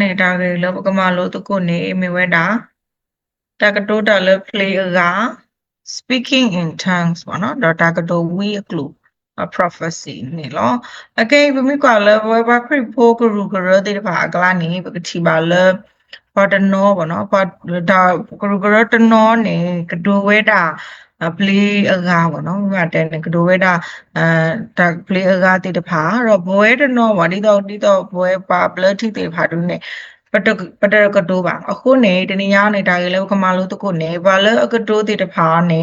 နေတာလေလောကမလို့တကုနေမေဝဲတာတကတိုတာလေ play အက speaking in tongues ပေါ့နော်တော့တကတို we a clue a prophecy နေလောအကေဘမိကလေဝဘခရဖိုကရူကရတဲ့ဘာကလာနေပကတိပါလေပါတနောပေါ့နော်ပါဒါကရူကရတနောနေကတိုဝဲတာ play အကားပေါ့နော်ဥပမာတဲ့ကဒိုဝဲတာအဲဒါ play အကားတိတဖာတော့ဘွဲတနော်ပါဒီတော့ဒီတော့ဘွဲပါ blood တိတိဖာတူနေပတပတကတိုးပါအခုနေတနည်းအားနေတာလေကမာလို့တကုနေဘာလဲအကတိုးတိတဖာနေ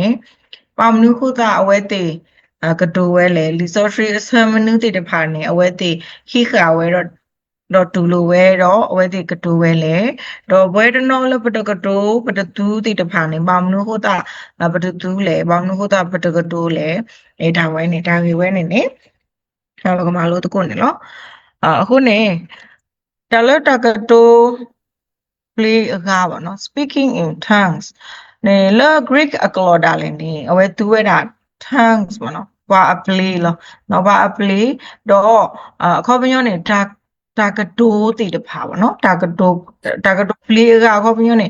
ပမနုခုတာအဝဲတိအကတိုးဝဲလေလီဆိုထရီအဆမနုတိတဖာနေအဝဲတိခိခါဝဲတော့ တော့တူလိုဝဲတော့အဝဲတိကတိုးဝဲလေတော့ဘွဲတနော်လပတကတိုးပတတူးတိတဖာနေပမနုခုတာပတတူးလေပမနုခုတာပတကတိုးလေအဲဒါဝဲနေဒါဝဲနေနေအဲ့လိုကမလို့တကုနေနော်အခုနေတလတကတို play အကားပါနော် speaking in tongues နေလ Greek အကလော်ဒါလည်းနေအဝဲသူဝဲတာ tongues ပေါ့နော်ဘာအ play လောနော်ဘာအ play တော့အခေါ်ပညောနေတာ တာကတိုးတည်တဖာပေါ့နော်တာကတိုးတာကတိုး play ကခေါ်ပညောနေ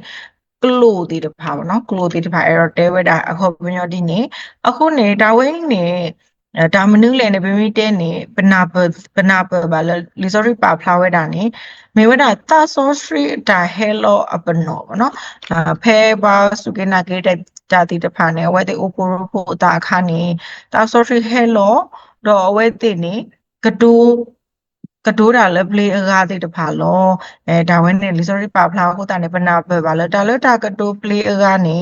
ကလိုတည်တဖာပေါ့နော်ကလိုတည်တဖာအဲ့တော့တဲဝဲတာအခေါ်ပညောဒီနေအခုနေတာဝဲနေအဲဒါမနုလေနေပြမိတဲနေပနာပပနာပဘာလလီဆိုရီပါဖလာဝဲတာနေမေဝဒတာဆိုစရီတာဟဲလောအပနောဗောနော်အဖဲပါစုကေနာကေတတာတိတဖာနေဝဲတဲ့အိုပိုရိုဖိုတာခါနေတာဆိုစရီဟဲလောတော့ဝဲတဲ့နေကတူ ကတိုးတာလည်း play အကားတဲ့တဖာလောအဲဒါဝဲနေ sorry ပါဖလာဟိုတာနေပနာပဲပါလဲဒါလည်းတာကတိုး play အကားနေ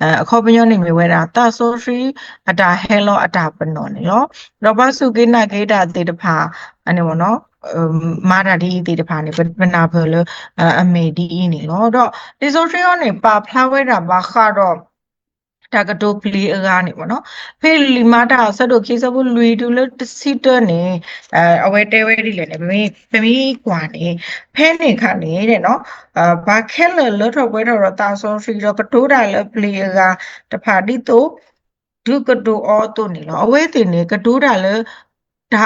အဲအခေါ်ပညောနေမြဝဲတာတာ sorry အတာ hello အတာပနော်နေလောရောဘစုကိနာကေတာတဲ့တဖာအနေမနော်မာတာဒီတေတဖာနေပနာဘလအမေဒီနေလောတော့ဒီဆိုထရီယောနေပါဖလာဝဲတာဘာခါတော့ တာကတိုပလီအကနေပေါ့နော်ဖေလီမာတာဆက်တို့ခေစဘူးလူတူလတစီတနေအဲအဝဲတဲဝဲဒီလေနေမင်းပမီကွာနေဖဲနေခါနေတဲ့နော်အာဘာခဲလလထပွဲတော့တာဆောဖီတော့ကတိုးတာလပလီကတဖာဒီတော့ဒုကတိုအောတုနေလောအဝဲတင်နေကတိုးတာလဒါ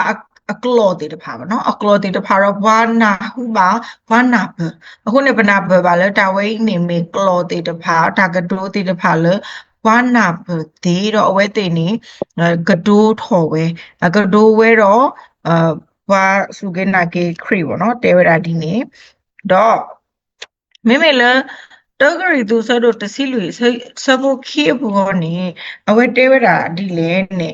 အကလောတေတဖာပါနော်အကလောတေတဖာတော့ဘာနာဟုပါဘာနာဘအခုနေပနာဘပါလဲတာဝဲနေမေကလောတေတဖာတာကတိုးတေတဖာလဲ ဝါနာပတိတော့အဝဲတိနေကဒိုးထော်ဝဲကဒိုးဝဲတော့အဘာစုကေနာကေခရီပေါ့နော်တဲဝရာဒီနေတော့မိမေလတောဂရီသူဆိုတော့တစီလူဆဘခိဘောနေအဝဲတဲဝရာဒီလေနေ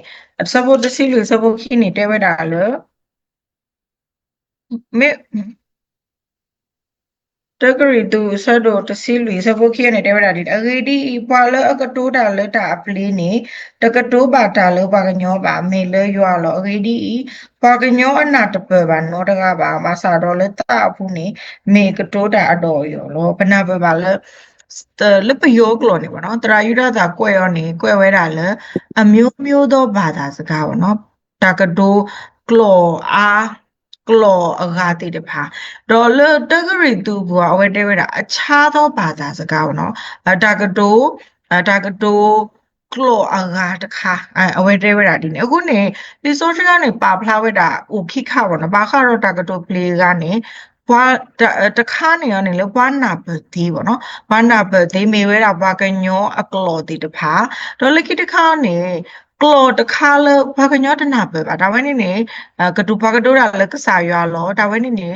ဆဘတစီလူဆဘခိနေတဲဝရာလောမေ တကရီတူဆဒိုတစီလူစပုခိနေတေဝတာဒီအဂေဒီပါလအကတိုးတာလတာအပလီနေတကတိုးပါတာလောပါကညောပါမေလရွာလောအဂေဒီပါကညောအနာတပပါနောတကပါမဆာတော်လတာဖူနေမေကတိုးတာအတော်ရောလောပနာပပါလလပယောကလောနေပါနော်တရာယူရတာကွဲရောနေကွဲဝဲတာလအမျိုးမျိုးသောဘာသာစကားပါနော်တကတိုးကလောအား ကလောအဂါတိတဖာဒေါ်လတဂရီတူဘောအဝဲတဲဝဲတာအခြားသောဘာသာစကားပေါ့နော်အတာကတိုအတာကတိုကလောအဂါတခါအဝဲတဲဝဲတာဒီနေအခုနေဒီဆိုရှယ်ကနေပါဖလာဝဲတာဟိုခိခါပေါ့နော်ဘာခါတော့တာကတို play ကနေဘွာတခါနေရနေလေဘွာနာပတိပေါ့နော်ဘွာနာပတိမေဝဲတာဘွာကညောအကလောတိတဖာဒေါ်လကိတခါနေ ကလောတခါလဘာကညောတနာပဲပါဒါဝဲနေနေကတူဘာကတိုးတာလဲကစားရွာလောဒါဝဲနေနေ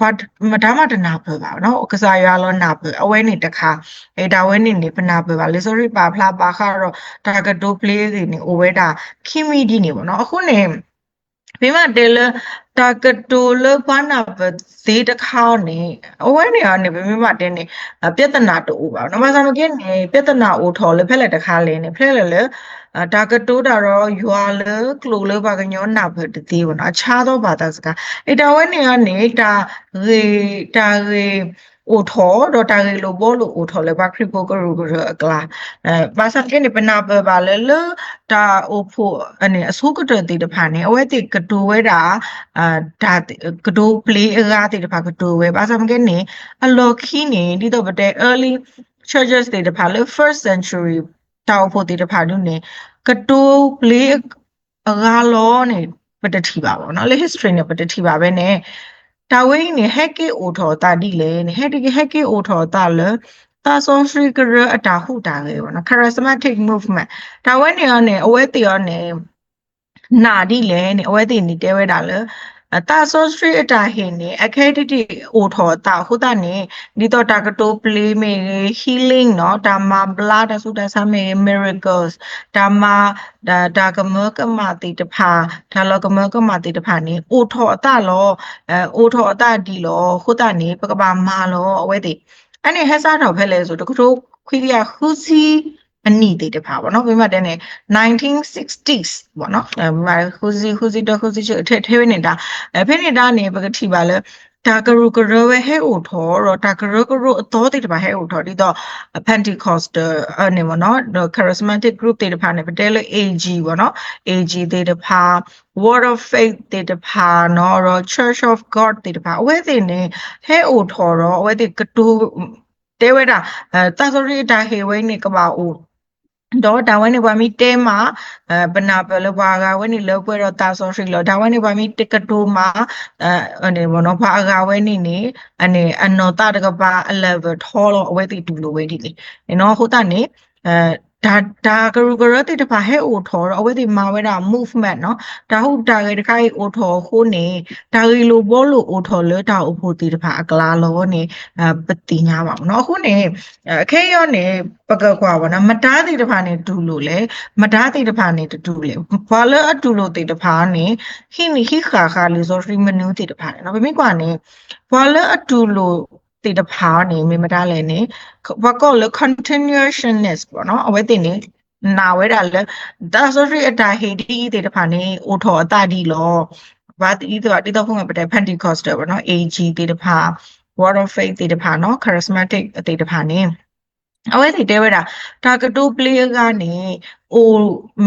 ဘာမဒါမတနာပဲပါနော်ကစားရွာလောနာပဲအဝဲနေတခါအဲဒါဝဲနေနေပနာပဲပါလေ sorry ပါဖလာပါခါတော့ဒါကတိုး play နေနေအိုဝဲတာခိမီဒီနေပေါ့နော်အခုနေဘေးမှာတယ်လတာကတိုလဘာနာပသေးတခေါနေအဝဲနေရနေဘေးမှာတင်းနေပြဿနာတူပါနော်မဆာမကင်းနေပြဿနာအိုထော်လေဖက်လက်တခါလဲနေဖက်လက်လေ ဒါကတိုးတာတော့ယွာလကလိုလဘာကညောနာဖတ်တေးပေါ့နော်အခြားသောဘာသာစကားအဲတာဝဲနေကနေတာရေတာရေအိုထောတော့တာရေလိုဘောလို့အိုထောလေဘာခရပိုကရူကရကလာအဲဘာသာကနေပနာပပါလေလတာအိုဖို့အနေအစိုးကတဲ့တေတဖာနေအဝဲတေကတိုဝဲတာအာဒါကတိုပလေးအကားတေတဖာကတိုဝဲဘာသာမကနေအလော်ခီနေဒီတော့ဗတဲ့ early churches တေတဖာလေ first century တောက်ဖို့တေတဖာနုနေကတိုပလေးအကားလောနေပတတိပါပေါ့နော်လေ history နဲ့ပတတိပါပဲနဲ့တာဝင်းနေဟက်ကေအိုထော်တာဒီလေဟက်ကေဟက်ကေအိုထော်တာလေတာဆောစရီကရအတာဟုတာလေဘောနော် charismatic movement တာဝင်းနေရနေအဝဲတီရနေနာဒီလေနေအဝဲတီနေတဲဝဲတာလေအ တာဆောစရီအတာဟင်းနေအခက်တီတီအိုထော်တာဟုတာနေဒီတော့တာကတိုပလေးမေ healing နော်ဒါမှာ blood ဆုတာဆာမေ miracles ဒါမှာဒါဒါကမကမတိတဖာဒါလောကမကမတိတဖာနေအိုထော်အတာလောအဲအိုထော်အတာဒီလောဟုတာနေပကပါမာလောအဝဲတီအဲ့နေဟက်စားတော့ဖဲလဲဆိုတကတိုခွေရခူစီ အနီတေတဖာပေါ့နော်ပြမတဲ့နေ 1960s ပေါ့နော်အဲမှာခူစီခူစီတော့ခူစီချထဲထဲနေတာအဲဖိနေတာနေပကတိပါလဲဒါကရုကရဝဲဟဲအိုထော်တော့ဒါကရုကရအတော်တေတပါဟဲအိုထော်ဒီတော့ Pentecostal အနေပေါ့နော် charismatic group တေတဖာနေပတဲလေ AG ပေါ့နော် AG တေတဖာ Word of Faith တေတဖာနော်တော့ Church of God တေတဖာအဝဲသိနေဟဲအိုထော်တော့အဝဲသိကတူတဲဝဲတာအဲတာဆိုရီတာဟေဝဲနေကပါအို တော့ဒါဝဲနေပါမီတဲမှာအဲဘနာပလဘာကဝဲနေလောက်ပွဲတော့တာဆိုရှိလို့ဒါဝဲနေပါမီတကတိုမှာအဲအနေဘောနော်ဘာကဝဲနေနေအနေအနော်တာတကပါအလဘထောလို့အဝဲတိတူလို့ဝဲဒီနေနော်ဟုတ်တာနေအဲ ဒါဒါကရူကရတိတပါဟဲအိုထော်တော့အဝဲတိမာဝဲတာ movement နော်ဒါဟုတ်တာကေတခိုင်အိုထော်ခိုးနေဒါရီလိုဘောလို့အိုထော်လဲဒါအဖို့တိတပါအကလာလောနေအဲပတိညာပါဘောနော်အခုနေအခဲရောနေပကကွာဘောနော်မတားတိတပါနေတူလို့လေမတားတိတပါနေတူလေဘာလဲအတူလို့တိတပါနေဟိနိဟိခါခါလေးဆိုရီမနူးတိတပါနေနော်ဘမိကွာနေဘာလဲအတူလို့ တိတဖာနေမိမတားလဲနေဘာကောလဲ continuationist ပေါ့နော်အဝဲတင်နေနာဝဲတာလဲဒါဆိုရီအတာဟေဒီတိတဖာနေအိုထော်အတာဒီလောဘာတိတော့တိတော့ဖုန်းမှာပတဲ့ Pentecostal ပေါ့နော် AG တိတဖာ Word of Faith တိတဖာနော် charismatic တိတဖာနေ အဝဲတိတဲဝဲတာဒါကတိုး player ကနေအို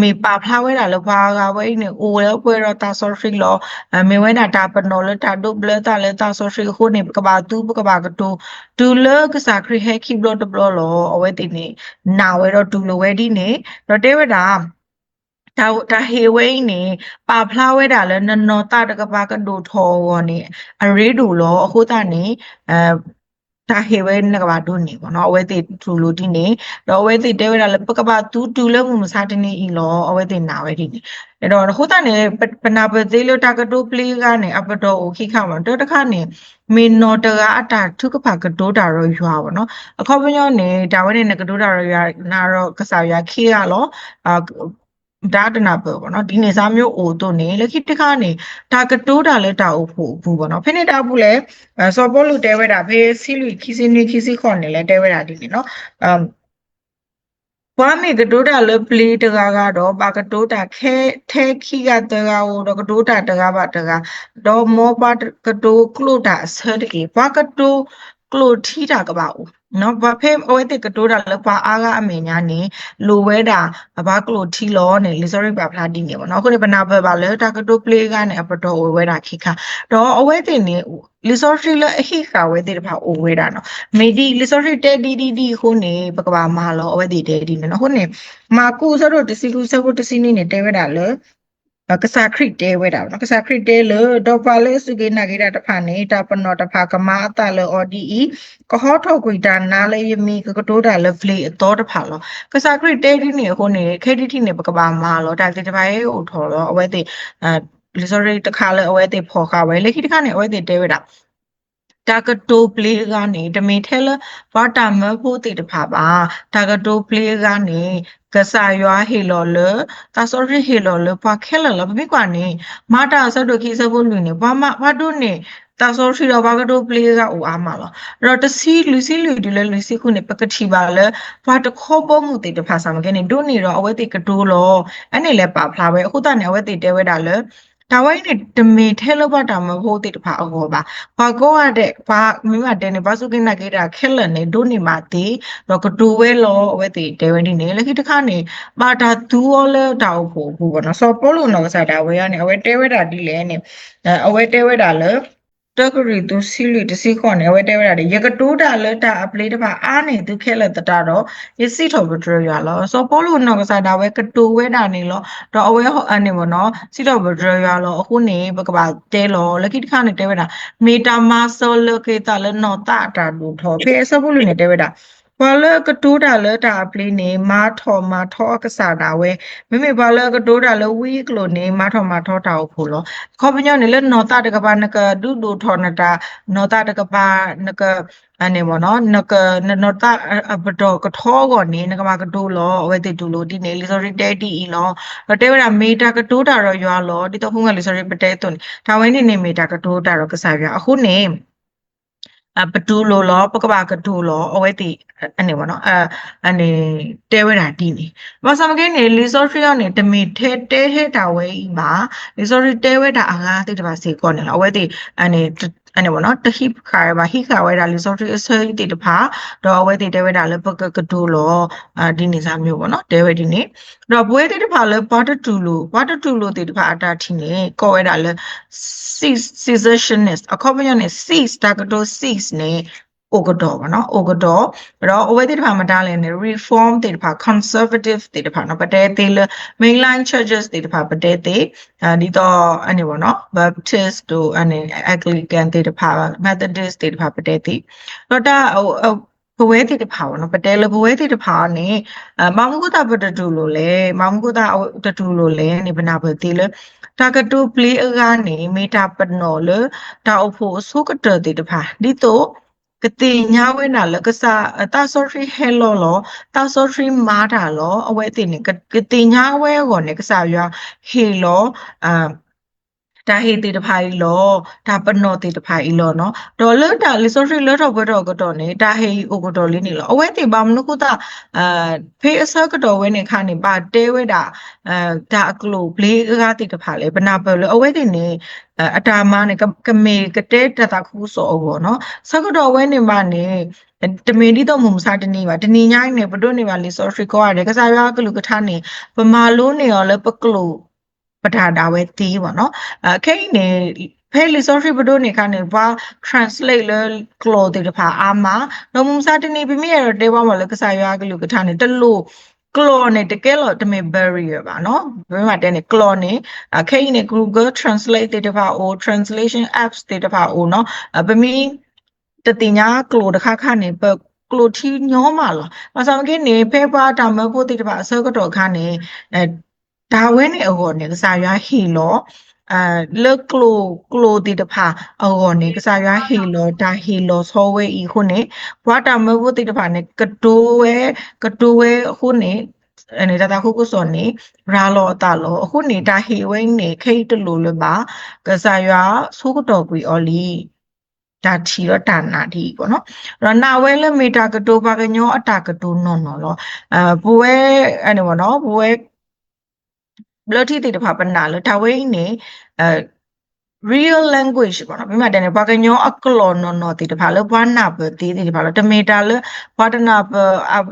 မေပါဖလာဝဲတာလောဘာကဝဲနေအိုလဲပွဲတော့တာဆော့ဖရီလောအမေဝဲတာတာပနော်လတာဒုဘလတာလဲတာဆော့ဖရီခိုနေကဘာတူကဘာကတိုဒူလကစားခရီဟဲခိဘလတဘလောအဝဲတိနေနာဝဲတော့ဒူလဝဲဒီနေတော့တဲဝဲတာဒါဒါဟေဝိနေပါဖလာဝဲတာလဲနနော်တာတကဘာကဒိုထောဝနေအရေးဒူလောအခုတာနေအဲ ဒါဟေဝဲနကဘာဒုနေပေါ့နော်အဝဲတိထူလို့ဒီနေတော့အဝဲတိတဲဝဲတာလဲပကဘာတူတူလဲမှုမစားတနေဤလောအဝဲတိနာဝဲဒီနေအဲ့တော့ဟိုတနေပနာပသေးလို့တာကတိုပလေးကနေအပတော်ကိုခိခမှာတော့တခါနေမင်းနော်တကအတာထုကဖာကတိုးတာရောရွာပေါ့နော်အခေါ်ပညောနေတာဝဲနေကတိုးတာရောရွာနာတော့ကစားရွာခေရလောအာ ဒါတနာပေါ့ပေါ့နော်ဒီနေစားမျိုးအိုတို့နေလက်ခိတခါနေတာကတိုးတာလဲတာအိုဖို့ဘူးပေါ့နော်ဖိနေတာဘူးလဲစောပေါ်လူတဲဝဲတာဖေးစီလူခီစီနေခီစီခေါ်နေလဲတဲဝဲတာဒီနေနော်အမ်ဘွားမေကတိုးတာလပလီတကားကတော့ဘာကတိုးတာခဲထဲခိကတကားဟိုတော့ကတိုးတာတကားပါတကားတော့မောပါကတိုးကလိုတာဆတ်ကေဘာကတိုးကလိုထီတာကပါဦး နော်ဘာဖေအဝဲတိကတိုးတာလပါအားကအမေညာနေလိုဝဲတာဘာကလိုထီလောနေလီဆိုရိပါဖလာတီနေပေါ့နော်ခုနေဘနာဘဘာလဲတာကတိုးပလေးကနေအပတော်ဝဲတာခိခါတော့အဝဲတင်နေလီဆိုရီလအဟိခါဝဲတိတဖာအိုဝဲတာနော်မေဒီလီဆိုရီတဲဒီဒီဒီခုနေပကဘာမာလောအဝဲတိတဲဒီနော်ခုနေမာကူဆိုတော့တစီကူဆဘတစီနေနေတဲဝဲတာလဲ ကစားခရစ်တဲဝဲတာနော်ကစားခရစ်တဲလို့ဒေါ်ပါလေစုကေနာကေတာတဖာနေတာပနောတဖာကမာအတလအော်ဒီအီကဟောထောက်ကွေတာနာလေယမီကကတိုးတာလဖလီအတော်တဖာလောကစားခရစ်တဲဒီနေခုနေခဲတီတီနေပကဘာမာလောတာတေတဖာရဲ့ဟိုထော်လောအဝဲတိအဲလီဆိုရီတခါလဲအဝဲတိဖော်ခါဝဲလေခိတခါနေအဝဲတိတဲဝဲတာတာကတိုပလေးကနေတမင်ထဲလဘာတာမဖို့တိတဖာပါတာကတိုပလေးကနေ ကစားရွာဟီလောလတာစောရဟီလောလပါခဲလလဘိကွာနေမာတာဆဒိုခိစဘုလူနေဘာမဘာဒုနေတာဆိုရှိတော့ဘာကတိုပလေးကအိုအားမလားအဲ့တော့တစီလူစီလူဒီလဲလူစီခုနေပကတိပါလဲဘာတခေါ်ပေါ်မှုတိတဖာဆောင်ကနေဒုနေတော့အဝဲတိကတိုးလောအဲ့နေလဲပါဖလာပဲအခုတနေအဝဲတိတဲဝဲတာလဲ ဒါဝိုင်းနဲ့တမေထဲလို့ပါတာမဟုတ်တိတဖာအောပါဘာကောရတဲ့ဘာမိမတဲနေဘာစုကိနာကေတာခဲလနေဒုနေမှာတိတော့ကတူဝဲလောအဝဲတိတဲဝဲနေနေလက်ခိတခါနေပါတာသူရောလဲတောက်ဖို့ဘူးပေါ့နော်စောပေါ်လို့တော့စားတာဝဲရနေအဝဲတဲဝဲတာဒီလဲနေအဝဲတဲဝဲတာလဲ တကရီသူစီလီတစီခွန်နေဝဲတဲဝဲတာရကတိုးတာလတာအပလေးတပါအားနေသူခဲလက်တတာတော့ရစီထော်ဘဒရရလောစောပေါ်လို့နော်ကစားတာဝဲကတိုးဝဲတာနေလောတော့အဝဲဟောအနေမနော်စီထော်ဘဒရရလောအခုနေဘကပါတဲလောလကိတခါနေတဲဝဲတာမီတာမာဆိုလကေတာလနော်တာတာဒူထော်ဖေစောပေါ်လို့နေတဲဝဲတာ ဘာလကတိုးတာလတာပလေးနေမာထော်မာထောကစားတာဝဲမိမိဘာလကတိုးတာလဝီကလိုနေမာထော်မာထောတာဖို့လောခေါပညောနေလနော်တာတကပါနကဒူဒူထော်နတာနော်တာတကပါနကအနေမနော်နကနော်တာဘတော်ကထောကောနေနကမကတိုးလောဝဲတိတူလို့ဒီနေလီဆိုရီတဲတီလောတဲဝရမေတာကတိုးတာတော့ရွာလောဒီတော့ခုငါလီဆိုရီပတဲသွန်ဒါဝဲနေနေမေတာကတိုးတာတော့ကစားပြအခုနေအ ပတူလိုလောပကပကတူလောအဝဲတိအနေပေါ့နော်အဲအနေတဲဝဲတာတီနေမဆမကင်းနေလီဆိုရီကနေတမီထဲတဲဟဲတာဝဲဤမှာလီဆိုရီတဲဝဲတာအငါတိတပါစေကောနေလောအဝဲတိအနေ အနေပေါ့နော်တဟိခါရပါဟိခါဝဲတာလီဆိုရီအစေတိတဖာတော့အဝဲတိတဲဝဲတာလည်းပကကတူလောအာဒီနေစားမျိုးပေါ့နော်တဲဝဲဒီနေတော့ဘွဲတိတဖာလည်းဘာတတူလိုဘာတတူလိုတိတဖာအတာထီနေကောဝဲတာလည်း cessationist အခုမရနေ cease တကတော့ cease နေ ogador ပါနော် ogador အဲ့တော့ over တဲ့တစ်ခါမတားလဲနေ reform တဲ့တစ်ခါ conservative တဲ့တစ်ခါနော်ပတဲသေးလ mainline churches တဲ့တစ်ခါပတဲသေးအဲဒီတော့အနေပေါ့နော် baptist တို့အနေ anglican တဲ့တစ်ခါ methodist တဲ့တစ်ခါပတဲသေးတော့ဒါဟိုဘဝတိတဖာပေါ့နော်ပတဲလဘဝတိတဖာနေအမောင်ကုတာပတတူလို့လေမောင်ကုတာတတူလို့လေနေဘနာဘတိလေတာကတူပလီအကနေမေတာပနော်လေတာအဖို့ဆုကတတိတဖာဒီတော့ ကတိညာဝဲနာလကစားတာဆိုရီဟဲလောလောတာဆိုရီမာတာလောအဝဲတင်နေကတိညာဝဲကောနေကစားရဟေလောအာ ဒါဟေတေတဖိုင်လောဒါပနောတေတဖိုင်လောနော်ဒေါ်လတာလီဆိုရီလောတော့ဘတော့ကတော့နေဒါဟေအိုကတော့လေးနေလောအဝဲတေပါမနုကုတာအာဖေးအစကတော့ဝဲနေခါနေပါတဲဝဲတာအာဒါအကလိုဘလေးကားတေတဖာလေဘနာပလောအဝဲတေနေအတာမနဲ့ကမေကတဲတတခုဆိုဘောနော်စကတော့ဝဲနေမနေတမင်ဒီတော့မုံစားတနေပါတနေညိုင်းနေဘဒုနေပါလေဆိုရီကောရတယ်ကစားရကလူကထားနေပမာလုံးနေရောလဲပကလိုပ ဒါတာဝဲတီးပေါ့နော်အခိနေဖဲလီဆိုဖရီဘဒိုနေကနေဘာ translate လဲ cloth တဖာအာမနမုံစာတနေပြမိရတော့တေးပါမလဲကစားရကလူကထားနေတလို့ claw နဲ့တကယ်လို့တမင် barrier ပါเนาะဘယ်မှာတဲနေ claw နဲ့အခိနေ Google Translate တဖာ o translation apps တဖာ o เนาะပမီတတိညာ claw တခါခနဲ့ပကလိုတီညောမှာလားမဆောင်ကိနေဖေပါတာမဖို့တိတပါအစောကတော့ခါနေအဲ ဒါဝဲနေအကောနေကစားရွာဟီလောအဲလကလိုကလိုတီတဖာအကောနေကစားရွာဟီလောဒါဟီလောဆောဝဲဤခုနေဘွာတာမဘုတီတဖာနေကတိုးဝဲကတိုးဝဲခုနေအနေဒါတာခုကုစောနေရာလောတာလောအခုနေတာဟီဝဲနေခိတ်တလူလပါကစားရွာဆိုးကတော့ကွီအော်လီဒါထီတော့တာနာဒီပေါ့နော်အဲ့တော့နာဝဲလမီတာကတိုပါကညောအတာကတိုနော်နော်လောအဲဘဝဲအဲ့နေပေါ့နော်ဘဝဲ ဘလတိတိတဖာပနာလို့ဒါဝိနေအဲ real language ပေါ့နော်ပြီးမှတနေ့ဘာကညောအကလောနော်နော်တိတဖာလို့ဘာနာပတိတိတဖာလို့တမေတာလို့ဘာတနာပ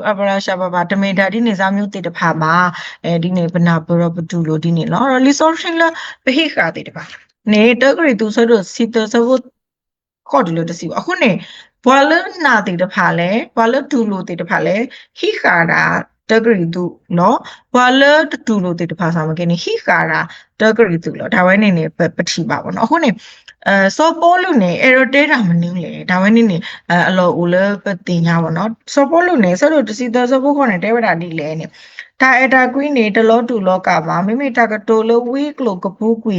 အပရာရှာဘာဘာတမေတာဒီနေစားမျိုးတိတဖာမှာအဲဒီနေဘနာပရပတူလို့ဒီနေနော် resource လဘဟိခာတိတဖာနေတဂရီသူဆိုတော့စီတဆဝခေါ်တယ်လို့တစီအခုနေဘာလနာတိတဖာလဲဘာလတူလို့တိတဖာလဲဟိခာတာ တဂရီသူနော်ဘာလတူလို့တိတဖာဆောင်မကင်းဟိခါရာတဂရီသူလို့ဒါဝဲနေနေပတိပါပေါ့နော်အခုနေအဲစောပိုးလူနေအေရိုတေးတာမနင်းလေဒါဝဲနေနေအဲအလောဦးလပတိညာပေါ့နော်စောပိုးလူနေဆိုတော့တစီသောစောပိုးခေါ်နေတဲဝတာဒီလဲနေ ဒါအတာကွီးနေတလောတူလောကပါမိမိတကတိုလဝီကလိုကပူးကွီ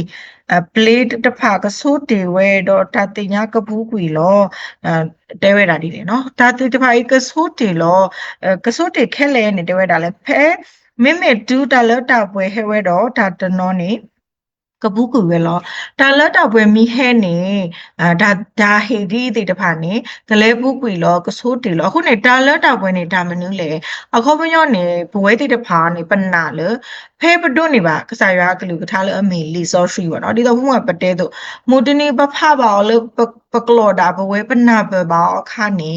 အပလေတတဖာကဆိုးတေဝဲတော့တတိညာကပူးကွီလောအဲတဲဝဲတာဒီလေနော်တတိတဖာကဆိုးတေလောကဆိုးတေခဲလဲနေတဲဝဲတာလဲဖဲမိမိတူတလတာပွဲဟဲဝဲတော့ဒါတနောနေ ကပူးကူဝဲလောတာလတာပွဲမိဟဲနေအာဒါဒါဟေဒီတိတဖာနေကလဲပူးကွီလောကဆိုးတီလောအခုနေတာလတာပွဲနေဒါမနူးလေအခုမညောနေဘဝဲတိတဖာနေပနာလဖဲပတွနေပါကစားရကလူကထားလအမေလီဆော့ရှိပါနော်ဒီတော့ဘုံကပတဲတို့မူတနေပဖပါလပကလောတာဘဝဲပနာပပါအခါနေ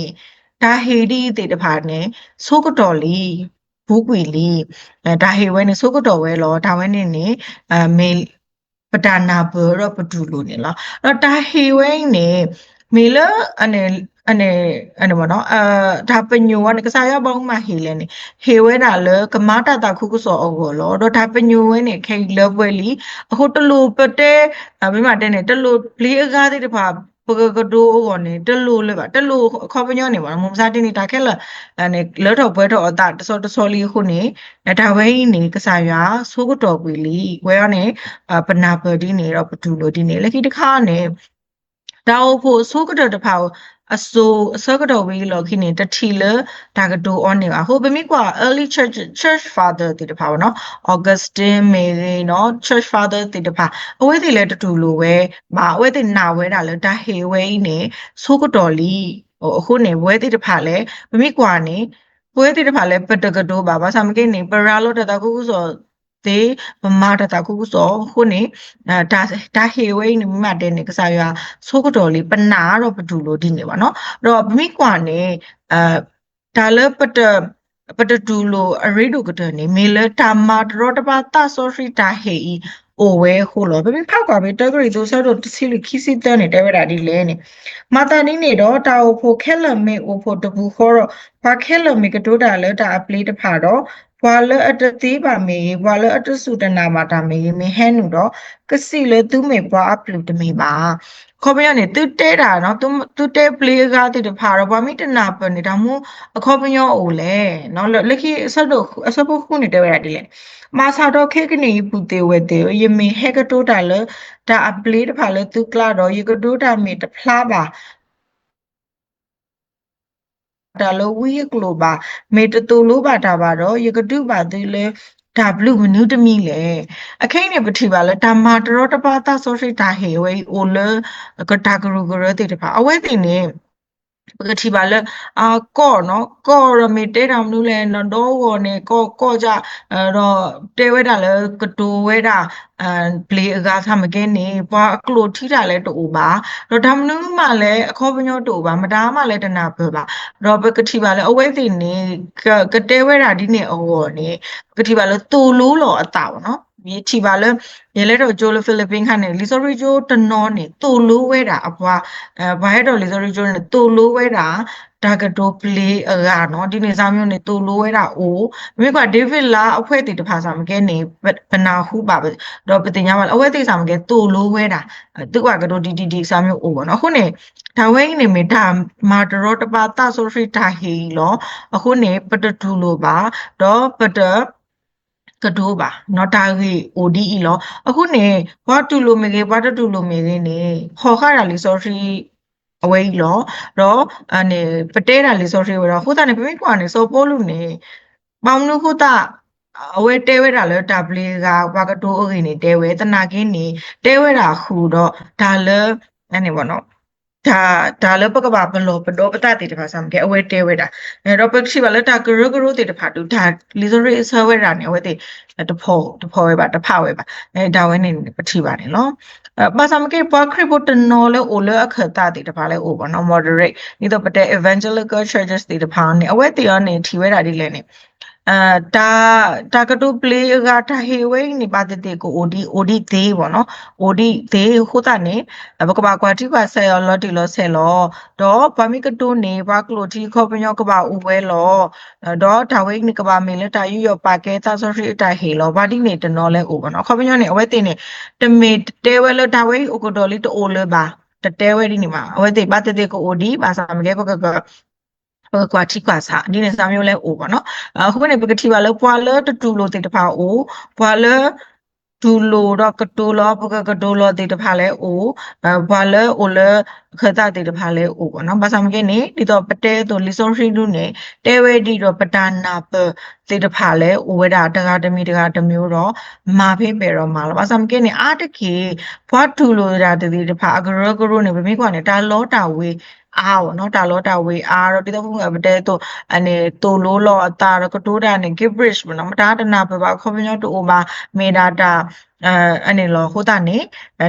ဒါဟေဒီတိတဖာနေဆိုးကတော်လီဘူးကွီလီအဲဒါဟေဝဲနေဆိုးကတော့ဝဲလောဒါဝဲနေနေအဲမေ ပဒါနာဘောတော့ပဒူလို့နေလားတော့ဒါဟေဝဲနေမေလအနေအနေအနေမနော်အာဒါပညိုကနေကစားရပေါင်းမှာဟေလဲနေဟေဝဲတာလေကမာတာတာခုခုစောအောလောတော့ဒါပညိုဝဲနေခေလဘွဲလီအခုတလူပတဲအမိမတဲ့နေတလူလီအကားတဲ့တဖာ ပကကဒိုးကောနေတလူလေပါတလူခေါပညောနေပါမုံစားတင်နေတာခဲလာအနေလောတော့ဘွဲတော့အတာတစောတစောလေးခုနေဒါဝဲနေကစားရဆိုးကတော်ကွေလီဝဲရနေပနာပဒီနေတော့ပတူလို့ဒီနေလက်ခိတခါနေဒါဖို့ဆိုးကတော်တဖာ အစိုးအစောကတော့ဝေးလောခိနေတထီလဒါကတို on နေပါဟိုဗမိကွာ early church church father တိတဖာပေါ့နော် Augustine Mary နော် church father တိတဖာအဝဲတိလဲတတူလိုပဲမအဝဲတိနာဝဲတာလဲဒါဟေဝဲနေဆိုးကတော်လီဟိုအခုနေဝဲတိတဖာလဲဗမိကွာနေဝဲတိတဖာလဲပတကတိုပါပါဆာမကိနေပရာလို့တတကူဆို တေမမတတခုဆိုခုနေအဲဒါဒါဟေဝိနေမတ်တဲ့နေကစားရဆိုကတော်လေးပနာတော့ဘဒူလို့ဒီနေပါနော်အဲ့တော့မိကွာနေအဲဒါလပတပတတူလို့အရိဒုကတနေမေလတာမာတရတပါတဆိုရှိတာဟေဤအိုဝဲခိုလို့ဘယ်ဖောက်ကပဲတဂရီသူဆတော့တစီလခီစီတန်နေတဲ့ဝရဒီလဲနေမာတာနီနေတော့တာအိုဖိုခဲလမေအိုဖိုတဘူးခေါ်တော့ဘာခဲလမေကတိုးတာလဲတာအပလီတဖာတော့ ဘွာလအတတိပါမေဘွာလအတစုတနာမာတာမေမေဟဲနုတော့ကစီလေသူမေဘွာအပလူတမေပါခေါ်မရနေသူတဲတာနော်သူသူတဲပလေကားတိတဖာတော့ဘာမိတနာပနေဒါမှအခေါ်ပညောအိုလေနော်လက်ခိအစတော့အစဖို့ခုနေတဲရတယ်လေမာစာတော့ခေကနေပူတေဝဲတေယမေဟဲကတိုတာလဒါအပလေတဖာလသူကလာတော့ယကတိုတာမေတဖလားပါ ဒါလိုဝီကလိုပါမေတတူလိုပါတာပါတော့ယကတုပါသေးလေဒါဘလူမနုတမီလေအခိနေပတိပါလေဓမ္မာတရောတပါတာဆိုရှိတာဟေဝေအိုလကတာဂရုဂရတိတပါအဝဲတင်နေ ပကတိပါလေအာကောနော်ကောရမီတဲတော်မလို့လဲနော်တော့ဝနေကောကောကြအဲ့တော့တဲဝဲတာလဲကတိုဝဲတာအန်ပလေအကားသမကင်းနေပွားအကလိုထိတာလဲတူပါတော့ဒါမနုမှလဲအခေါ်ပညောတူပါမတားမှလဲတနာပဲပါတော့ပကတိပါလဲအဝဲသိနေကတဲဝဲတာဒီနေအော်နေပကတိပါလဲတူလို့လောအတာပေါ့နော် မြေချီပါလဲရေလဲတော့ဂျိုလဖိလစ်ပင်းခါနေလီဆိုရီဂျိုတနော်နေတူလို့ဝဲတာအပွားအဲဘာဟဲတော့လီဆိုရီဂျိုနေတူလို့ဝဲတာဒါကတိုပလေးအကနော်ဒီနေစားမျိုးနေတူလို့ဝဲတာအိုမိကဒေးဗစ်လာအဖွဲတီတဖာစာမကဲနေဘနာဟုပါတော့ပတင်ညာမအဝဲတီစာမကဲတူလို့ဝဲတာသူကကတိုဒီဒီဒီစားမျိုးအိုပေါ့နော်ခုနေဒါဝဲနေမီဒါမာတရောတပါတာဆိုဖရီတာဟီလောအခုနေပတတူလို့ပါတော့ပတ ကဒိုးပါနော်တာဂီ ODE လောအခုနေဘာတူလိုမေကေဘာတူလိုမေကေနေခေါ်ခါတာလီ sorry အဝဲကြီးလောတော့အနေပတဲတာလီ sorry ဝတော့ခုတာနေပြမိကွာနေစောပိုးလူနေပေါမနုခုတာအဝဲတဲဝဲတာလဲတာပလီကဘာကတိုးအိုဂီနေတဲဝဲတနာကင်းနေတဲဝဲတာခူတော့ဒါလဲအနေပေါ့နော် ဒါဒါလည်းပကပဘလောပဒောပတတိတဖာဆမ်ကေအဝဲတဲဝဲတာအဲတော့ပက်ရှိပါလက်တာဂရဂရတိတဖာတူဒါလီဆိုရီဆဝဲတာနေဝဲတိတဖောတဖောဝဲပါတဖဝဲပါအဲဒါဝဲနေပတိပါနေနော်အဲပါဆမ်ကေပွားခရဘတနော်လဲအိုလဲအခတာတိတဖာလဲအိုပါနော် moderate ဒီတော့ပတဲ evangelical churches တိတဖာနေအဝဲတိရနေထီဝဲတာဒီလဲနေအာ တာတာကတုပလေကတာဟေဝိနေပါတဲ့ကို OD OD သေးပေါ့နော် OD သေးဟိုတာနေဘကဘာကွာတိပါဆယ်ရောလော်တီလောဆယ်လောတော့ဘာမီကတုနေဘာကလိုတီခေါပညောကဘာဥဝဲလောတော့တာဝိနေကဘာမေလတာယူရပါကဲတာဆိုရီတာဟေလောဘာဒီနေတနော်လဲဥပေါ့နော်ခေါပညောနေအဝဲတင်နေတမေတဲဝဲလောတာဝိဥကတော်လီတိုလဲပါတတဲဝဲဒီနေမှာအဝဲတိပါတဲ့ကို OD ပါစာမကဲပကကဟို ကွာထိကွာစာဒီနေစာမျိုးလဲအိုပေါ့နော်အခုကနေပကတိပါလဲပွာလဲတတူလို့တိတဖာအိုပွာလဲဒူလိုတော့ကတိုလောပကကတိုလောတိတဖာလဲအိုဘွာလဲအိုလဲခတာတိတဖာလဲအိုပေါ့နော်ဘာသာမကနေဒီတော့ပတဲတော့လီဆိုရှိလူနေတဲဝဲဒီတော့ပတာနာပတိတဖာလဲအိုဝဲတာတကားတမီတကားတမျိုးတော့မာဖေးပေတော့မာလောဘာသာမကနေအာတကေဘွာဒူလိုတာတိတဖာအဂရဂရနေဗမိကွာနေတာလောတာဝေး အားပေါ့နော်တာလောတာဝေအားတော့ဒီတော့ဘုံကပတဲတော့အနေတိုလိုလောအတာတော့ကတိုးတာနေ give bridge ပေါ့နော်မတားတနာပဲပါခေါပညောတူအိုမာမေဒါတာအဲအနေလောဟိုတာနေ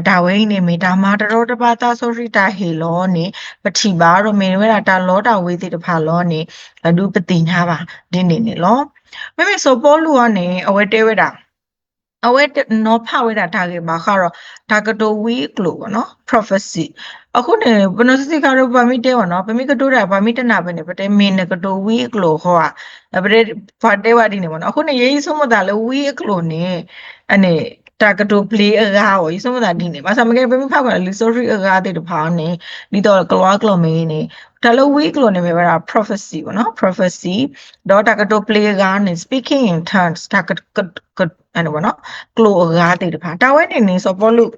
ဒါဝိနေမေဒါမာတရောတပါတာဆိုရီတာဟေလောနေပတိပါတော့မေဝဲတာတာလောတာဝေတိတဖာလောနေဒုပတိညာပါဒီနေနေလောမမေဆိုပေါ်လူကနေအဝဲတဲဝဲတာအဝဲနော်ဖဝဲတာထားခဲ့မှာခါတော့ဒါကတိုဝီကလို့ပေါ့နော် prophecy အခုနေဘနစတိကတော့ဗမိတဲပေါ့နော်ဗမိကတိုတာဗမိတနာပဲနေပတဲမင်းကတိုဝီကလို့ဟောအပတဲဖတ်တဲဝဒီနေပေါ့နော်အခုနေရေးဆုံးမတာလေဝီကလို့နေအနေတာကတို play အကားကိုရေးဆုံးမတာဒီနေဘာသာမကဲဗမိဖောက်ကလေ sorry အကားတဲ့တဖောင်းနေဒီတော့ကလောကလောမင်းနေဒါလို့ week လို့နေမှာ prophecy ပေါ့နော် prophecy တော့တာကတို play ကနေ speaking in tongues တာကကအဲ့လိုပေါ့နော် clo ကားတဲ့တဖာတာဝဲနေနေဆိုပေါ်လို့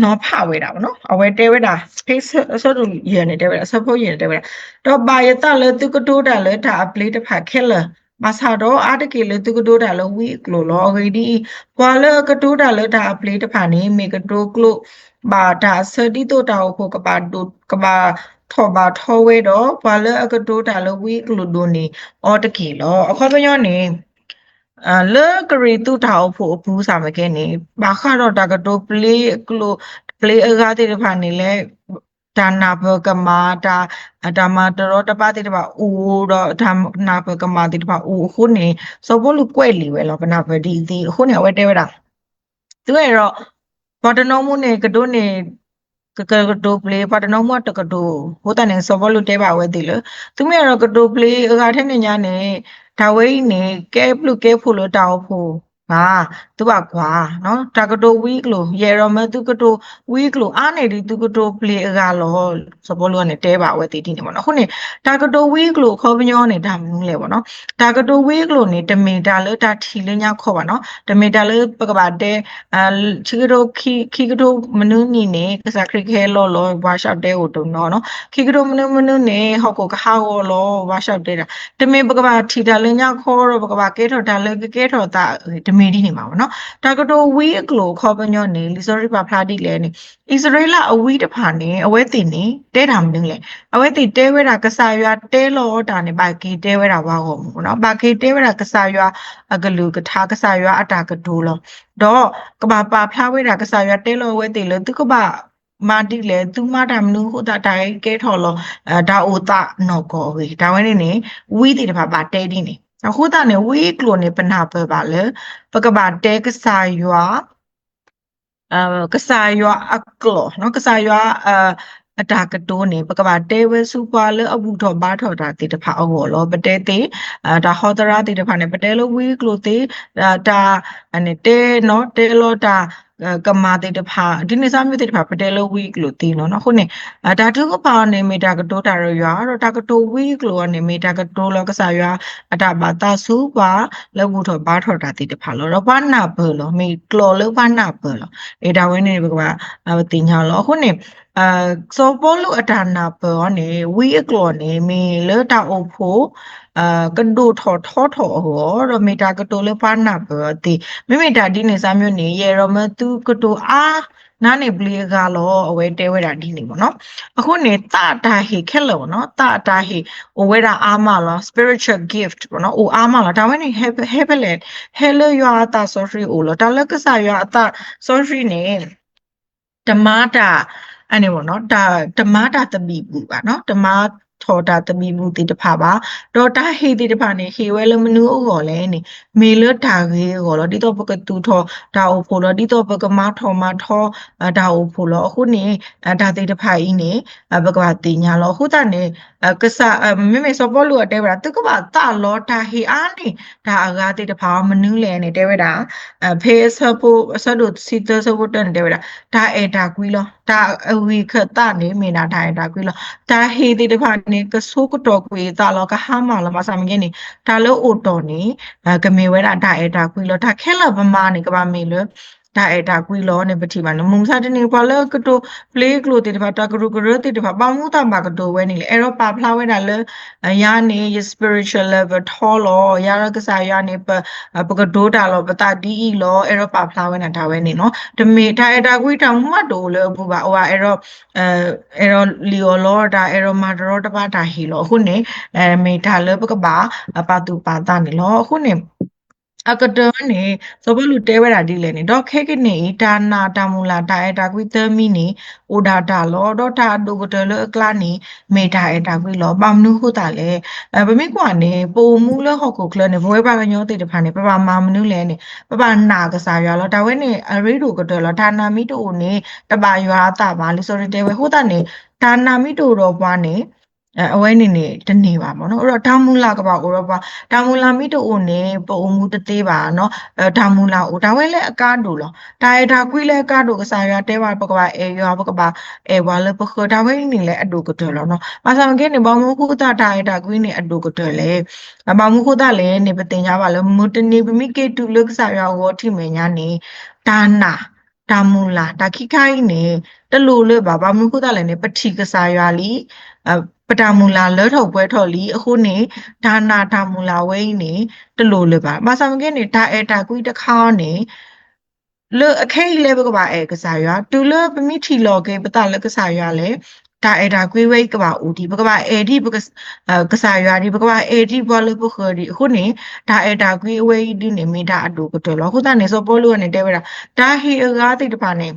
နော်ဖဝဲတာပေါ့နော်အဝဲတဲဝဲတာ space ဆိုတော့ရနေတဲဝဲတာ support ရနေတဲဝဲတာတော့ဘာရတလဲသူကတိုးတာလဲဒါ play တဖာခဲလမဆာတော့အားတကေလေသူကတိုးတာလဲ week လို့လောဂေဒီပွာလကတိုးတာလဲဒါ play တဖာနေမေကတိုး clo ဘာဒါစတိတိုတာကိုကပါဒုကပါထောဘာထောဝဲတော့ဘာလဲအကတိုးတာလဲ week လို့ဒိုနေအော်တကေလောအခေါ်ပညောနေ အာလေကရီတူတာဖို့ဘူးစာမကဲနေဘာခါတော့တာကတော့ play ကလို play အကားတဲ့ဖာနေလဲဒါနာဘကမာတာဒါမတော်တပတိတပါဦးတော့ဒါနာဘကမာတိတပါဦးခုနေစောဖို့လူကွဲ့လီပဲလောဘနာဘဒီဒီခုနေဝဲတဲဝဲတာသူရတော့ဘာတနောမှုနေကတိုးနေကကကတိုပလေးပါတနောမတကတိုဟိုတန်နေစောဘလူတဲပါဝဲတိလသူမြရတော့ကတိုပလေးအကားထဲနေညာနေ ဒါဝိနေကဲပလူကဲဖို့လို့တောက်ဖို့ဟာ သူကကွာနော်တာကတိုဝီကလိုရေရမသူကတိုဝီကလိုအားနေဒီသူကတိုပလေအကလောစပေါ်လို့ကနေတဲပါဝဲတီတီနေပေါ့နော်ခုနေတာကတိုဝီကလိုခေါ်ပညောနေတာမင်းလေပေါ့နော်တာကတိုဝီကလိုနေတမီတာလေတာထီလင်းညခေါ်ပါနော်တမီတာလေပကပါတဲအချီကတိုခီခီကတိုမနုညီနေကစားခရစ်ခဲလောလောဝါရှောက်တဲကိုတုံတော့နော်ခီကတိုမနုမနုနေဟောက်ကိုကဟာကိုလောဝါရှောက်တဲတာတမီပကပါထီတာလင်းညခေါ်တော့ပကပါကဲထော်တာလေကဲထော်တာတမီဒီနေမှာပေါ့နော်တာကတိုဝီကလိုခေါ်ပညောနေလီဆိုရီပါဖလာတိလဲနေဣသရေလအဝီတဖာနေအဝဲတင်နေတဲတာမင်းလေအဝဲတင်တဲဝဲတာကစားရွာတဲလောတာနေပါကီတဲဝဲတာဝါကောပေါ့နော်ပါကီတဲဝဲတာကစားရွာအကလူကထားကစားရွာအတာကဒိုးလောတော့ကဘာပါဖလာဝဲတာကစားရွာတဲလောဝဲတင်လို့သူကဘာမာတိလေသူမတာမနုဟိုတာတိုင်ကဲထော်လောအဲဒါအိုတာနော်ကောဝေဒါဝဲနေနေဝီတိတဖာပါတဲတိနေ အခုတနဲ့ဝီကလိုနေပနာပပါလေပကဘာတဲကစားရွာအာကစားရွာအကလောနော်ကစားရွာအာအတာကတိုးနေပကဘာတဲဝဲစူပါလအဘူထောဘာထောတာတိတဖာအောလောပတဲတေအာဒါဟောတရာတိတဖာနေပတဲလိုဝီကလိုတေဒါအနေတဲနော်တဲလောတာ ကမာတေတဖာဒီနေ့စားမျိုးတေတဖာပတဲလိုဝီကလိုတီနော်နော်ခုနေဒါတုကပါနေမီတာကတိုးတာရရွာတော့တာကတိုဝီကလိုနေမီတာကတိုးလောကစားရွာအတာဘာတာဆူပါလောဘူထောဘာထောတာတေတဖာလောတော့ဘာနာဘလောမီကလောလောဘာနာဘလောအေဒါဝင်းနေဘကဘာတင်ညာလောခုနေအာစောပေါ်လူအတာနာပေါ်နေဝီအကလောနေမီလေတာအုပ်ဖို့အာကဒိုထောထောထောဟောရမီတာကတိုလေပါနာပေါ်တီမိမိတာဒီနေစားမျိုးနေရေရမသူကတိုအာနာနေပလီကလောအဝဲတဲဝဲတာဒီနေပေါ့နော်အခုနေတာတာဟေခက်လောနော်တာတာဟေအဝဲတာအာမလော spiritual gift ပေါ့နော်အိုအာမလောဒါဝဲနေ heaven hello you are ta sorry အိုလောဒါလက်ကစား you are ta sorry နေဓမ္မတာ အဲ့နေပေါ့နော်ဒါဓမ္မတာတပိဘူးပါနော်ဓမ္မထောတာတမိမှုတိတဖာပါဒေါ်တာဟေတိတဖာနေဟေဝဲလမနူဩော်လဲနေမေလတာခေေော်လောဒီတော့ပကတူထောဒါအိုဖိုလောဒီတော့ပကမထောမထောဒါအိုဖိုလောအခုနေဒါတိတဖာဤနေဘကဝတိညာလောအခုတနေကဆာမေမေစောပေါ်လူအတဲဗရာသူကပါတာလောတာဟေအာနေဒါအကားတိတဖာမနူးလဲနေတဲဗရာဖေးဆပိုဆဒုစီတဆဘတန်တဲဗရာဒါအေတာကွီလော ဒါအဝီခတနေမေနာဒါအေတာကွီလောဒါဟေတိတဖာနေကဆိုးကတော်ကွေတာလောကဟာမလမဆာမငင်းနေဒါလို့အိုတော်နေကမေဝဲတာဒါအေတာကွီလောဒါခဲလဗမာနေကပါမေလော ဒါအဲ့ဒါကွီလောနေပတိပါနမုံစားတနေပါလကတို play ကလိုတေတပါတကရုကရတေတပါပေါမှုတာမှာကတိုဝဲနေလေအဲ့တော့ပါဖလာဝဲတာလေယာနေ spiritual level ထောလောယာရကစားယာနေပပကဒိုတာလောပတာဒီလောအဲ့တော့ပါဖလာဝဲတာဒါဝဲနေနော်ဒမေဒါအဲ့ဒါကွီတောင်မှတ်တိုလေဘူးပါဟိုအဲ့တော့အဲအဲ့တော့လီယိုလောဒါအဲ့တော့မာဒရောတပါတာဟီလောအခုနေအဲမေဒါလေပကပါပါတူပါတာနေလောအခုနေ အကတော်နေစဘလူတဲဝဲတာဒီလေနေတော့ခဲကနေတာနာတာမူလာတာအတာကွီသမီနေအိုဒါတာလောတော့တာဒိုကတော်လကလာနေမေတာအတာကွီလောပမနုခုတာလေအဗမိကွာနေပိုမူလဟော့ကိုကလနေဘွဲပါကညောတေတဖာနေပပမမနုလဲနေပပနာကစားရလောဒါဝဲနေအရိဒိုကတော်လောဒါနာမီတိုနေတပါရွာတာပါလို့ဆိုရတဲ့ဝဲဟိုတာနေဒါနာမီတိုတော့ပွားနေ အဲအဝဲနေနေတနေပါပေါ့နော်အဲ့တော့တာမူလာကပါဥရောပတာမူလာမီတိုအိုနေပုံမူတသေးပါနော်အဲတာမူလာအိုဒါဝဲလဲအကားတို့လောဒါရဒါကွီလဲအကားတို့ကစားရတဲပါပကပါအေရွာပကပါအေဝါလပခဒါဝဲနေလဲအတူကတော်လောနော်မဆောင်ကဲနေဘောမခုတာဒါရဒါကွီနေအတူကတော်လဲအမမခုတာလဲနေပတင်ကြပါလို့မူတနေပမိကေတူလုကစားရဝတိမေညာနေတာနာတာမူလာတာခိခိုင်းနေတလူလေဘာဘာမခုတာလဲနေပတိကစားရလီအပ တာမူလာလောထောက်ပွဲထော်လီအခုနေဒါနာဒါမူလာဝဲနေတလူလေပါမဆောင်ကဲနေတာအဲတာကွီတခါနေလေအခဲလေဘကပါအဲကစားရတူလေပမိထီလောကေပတလကစားရလေဒါအဲဒါကွေးဝိတ်ကပါဦးဒီဘကပါအေဒီဘကကစားရဒီဘကပါအေဒီဘလဘခရီခုနေဒါအဲဒါကွေးဝိတ်ဒီနေမိဒါအတူကတော်လောခုတနေစောပေါ်လို့နေတဲဝဲတာဒါဟီအကားတိတပါနေ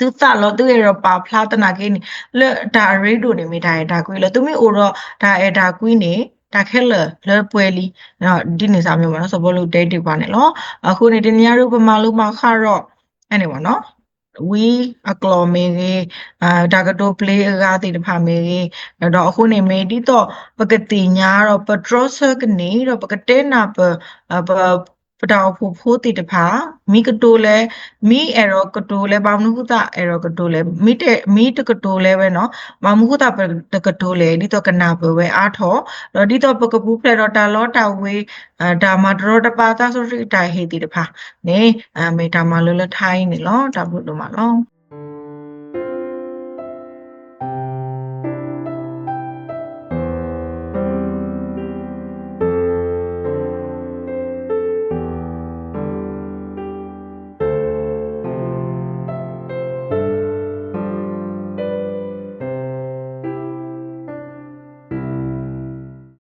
သူသလောသူရတော့ပါဖလားတနာကိနေလေဒါရေဒိုနေမိဒါအဲဒါကွေးလေသူမိအိုတော့ဒါအဲဒါကွေးနေဒါခဲလလပွဲလီနော်ဒီနေစာမျိုးပါနော်စဘောလို့ဒိတ်တိပါနေလောအခုနေတင်ညာရူပမာလို့မခါတော့အဲ့နေပါနော် we အကလောမေကြီးအာဒါကတို play အကားတိတဖာမေကြီးတော့အခုနေမေဒီတော့ပကတိညာတော့ပထရောဆာကနေတော့ပကတဲနာပ ပပတောက်ဖို့ဖို့တိတဖာမိကတိုလဲမိအရောကတိုလဲဘာမနုခုတအရောကတိုလဲမိတဲ့မိတကတိုလဲပဲเนาะဘာမနုခုတတကတိုလဲဒီတော့ကနာဘဝဲအားထောတော့ဒီတော့ပကပူဖလက်တော့တာလောတာဝေးဒါမဒရောတပါတာဆိုရိတိုင်ဟေတိတဖာနေအမေတာမလလထိုင်းနေလောတာဘုလို့မလော